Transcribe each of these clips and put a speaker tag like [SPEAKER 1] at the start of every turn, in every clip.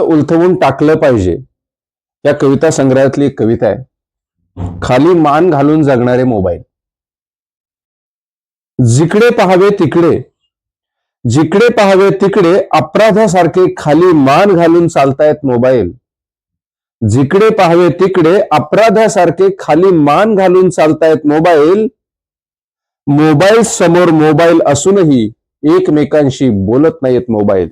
[SPEAKER 1] उलथवून टाकलं पाहिजे. या कविता संग्रहातली एक कविता आहे. खाली मान घालून जगणारे मोबाईल. जिकडे पाहावे तिकडे जिकडे पाहावे तिकडे अपराधासारखे खाली मान घालून चालतायत मोबाईल. जिकडे पाहावे तिकडे अपराधासारखे खाली मान घालून चालतायत मोबाईल. मोबाईल समोर मोबाईल असूनही एकमेकांशी बोलत नाहीत मोबाईल.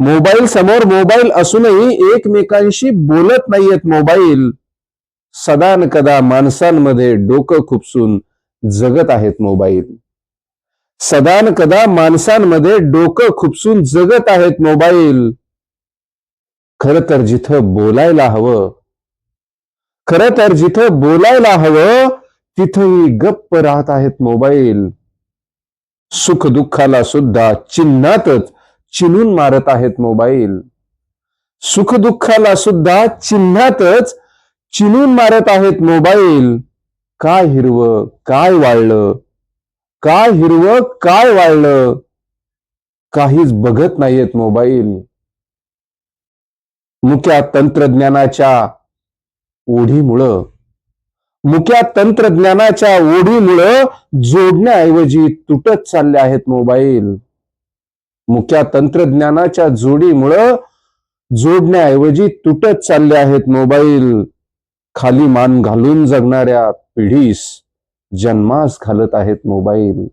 [SPEAKER 1] मोबाईल समोर मोबाईल असूनही एकमेकांशी बोलत नाहीयेत मोबाईल. सदान कदा माणसांमध्ये डोकं खुपसून जगत आहेत मोबाईल. सदान कदा माणसांमध्ये डोकं खुपसून जगत आहेत मोबाईल. खर तर जिथं बोलायला हवं खर तर जिथं बोलायला हवं तिथंही गप्प राहत आहेत मोबाईल. सुख दुःखाला सुद्धा चिन्हातच चिनून मारत आहेत मोबाईल. सुखदुःखाला सुद्धा चिन्हातच चिनून मारत आहेत मोबाईल. काय हिरवं काय वाळलं? काय हिरवं काय वाळलं? काहीच बघत नाहीयेत मोबाईल. मुक्या तंत्रज्ञानाच्या ओढीमुळं मुक्या तंत्रज्ञानाच्या ओढीमुळं जोडण्याऐवजी तुटत चालले आहेत मोबाईल. मुख्या तंत्रज्ञानाच्या जोडीमुळं जोडण्याऐवजी तुटत चालले आहेत मोबाईल. खाली मान घालून जगणाऱ्या पिढीस जन्मास घालत आहेत मोबाईल.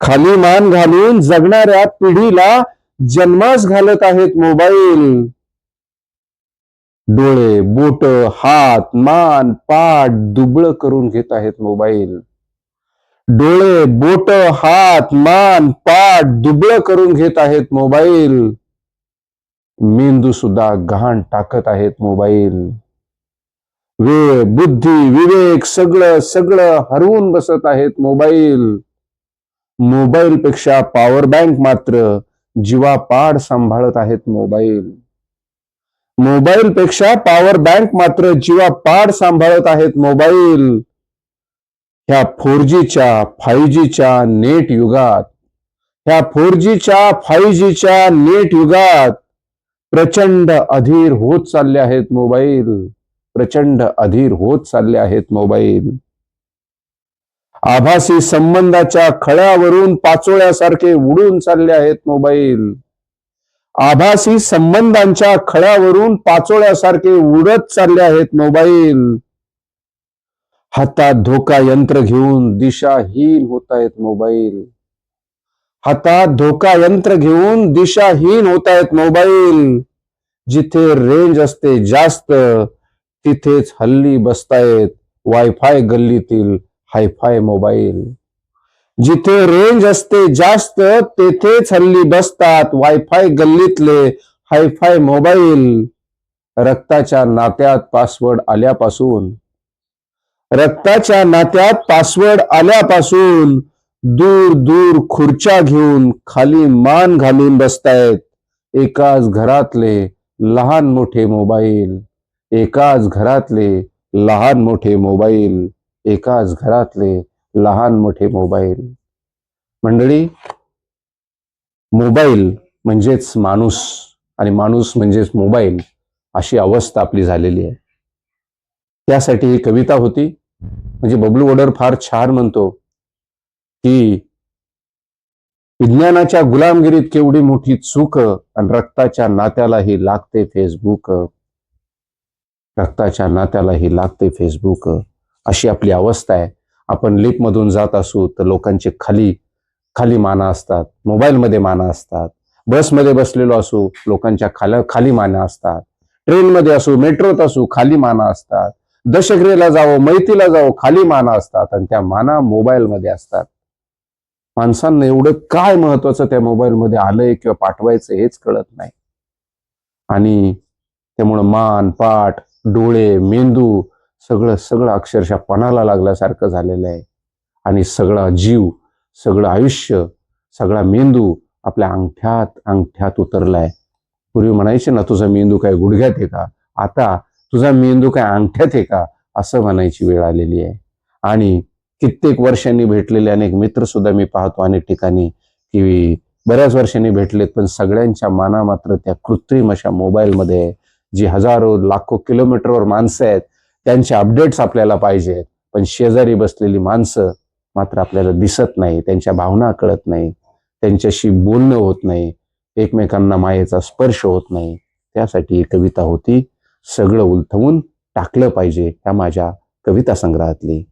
[SPEAKER 1] खाली मान घालून जगणाऱ्या पिढीला जन्मास घालत आहेत मोबाईल. डोळे बोट हात मान पाठ दुबळ करून घेत आहेत मोबाईल. डोळे बोट हात मान पाठ दुबळ करून घेत आहेत मोबाईल. मेंदू सुद्धा घाण टाकत आहेत मोबाईल. वेळ बुद्धी विवेक सगळं सगळं हरवून बसत आहेत मोबाईल. मोबाईल पेक्षा पॉवर बँक मात्र जीवापाड सांभाळत आहेत मोबाईल. मोबाईल पेक्षा पॉवर बँक मात्र जीवापाड सांभाळत आहेत मोबाईल. ह्या फोर जीच्या फाईव्ह जीच्या नेट युगात ह्या फोर जीच्या फाईव्ह जीच्या नेट युगात प्रचंड अधीर होत चालले आहेत मोबाईल. प्रचंड अधीर होत चालले आहेत मोबाईल. आभासी संबंधाच्या खळ्यावरून पाचोळ्यासारखे उडून चालले आहेत मोबाईल. आभासी संबंधांच्या खळ्यावरून पाचोळ्यासारखे उडत चालले आहेत मोबाईल. हातात धोका यंत्र घेऊन दिशाहीन होत आहेत मोबाईल. हातात धोका यंत्र घेऊन दिशाहीन होत आहेत मोबाईल. जिथे रेंज असते जास्त तिथेच हल्ली बसतायत वायफाय गल्लीतील हायफाय मोबाईल. जिथे रेंज असते जास्त तेथेच हल्ली बसतात वायफाय गल्लीतले हायफाय मोबाईल. रक्ताच्या नात्यात पासवर्ड आल्यापासून रक्ताच्या नात्यात पासवर्ड आल्यापासून दूर दूर खुर्च्या घेऊन खाली मान घालून बसतायत. एकाच घरातले लहान मोठे मोबाईल. एकाच घरातले लहान मोठे मोबाईल. एकाच घरातले लहान मोठे मोबाईल. मंडळी मोबाईल म्हणजेच माणूस आणि माणूस म्हणजेच मोबाईल अशी अवस्था आपली झालेली आहे. त्यासाठी ही कविता होती. म्हणजे बबलू वडर फार छान म्हणतो की विज्ञानाच्या गुलामगिरीत केवढी मोठी चूक आणि रक्ताच्या नात्यालाही लागते फेसबुक रक्ताच्या नात्यालाही लागते फेसबुक अशी आपली अवस्था आहे. आपण लिफ्टमधून जात असू तर लोकांचे खाली खाली माना असतात मोबाईलमध्ये माना असतात. बसमध्ये बसलेलो असू लोकांच्या खाल खाली माना असतात. ट्रेनमध्ये असू मेट्रोत असू खाली माना असतात. दशक्रियेला जावं मैतीला जावं खाली माना असतात आणि त्या माना मोबाईलमध्ये असतात. माणसांना एवढं काय महत्वाचं त्या मोबाईलमध्ये आलंय किंवा पाठवायचं हेच कळत नाही. आणि त्यामुळं मान पाठ डोळे मेंदू सगळं सगळं अक्षरशः पणाला लागल्यासारखं झालेलं आहे. आणि सगळा जीव सगळं आयुष्य सगळा मेंदू आपल्या अंगठ्यात अंगठ्यात उतरलाय. पूर्वी म्हणायचे ना तुझा मेंदू काय गुडघ्यात आहे का? आता तुझा मेंदू काय अंगठ्यात आहे का? असं म्हणायची वेळ आलेली आहे. आणि कित्येक वर्षांनी भेटलेले अनेक मित्र सुद्धा मी पाहतो अनेक ठिकाणी की बऱ्याच वर्षांनी भेटलेत पण सगळ्यांच्या माना मात्र त्या कृत्रिम अशा मोबाईलमध्ये जी हजारो लाखो किलोमीटरवर माणसं आहेत त्यांचे अपडेट्स आपल्याला पाहिजेत पण शेजारी बसलेली माणसं मात्र आपल्याला दिसत नाही त्यांच्या भावना कळत नाही त्यांच्याशी बोलणं होत नाही एकमेकांना मायेचा स्पर्श होत नाही. त्यासाठी ही कविता होती. सगळं उलथवून टाकलं पाहिजे ह्या माझ्या कविता संग्रहातली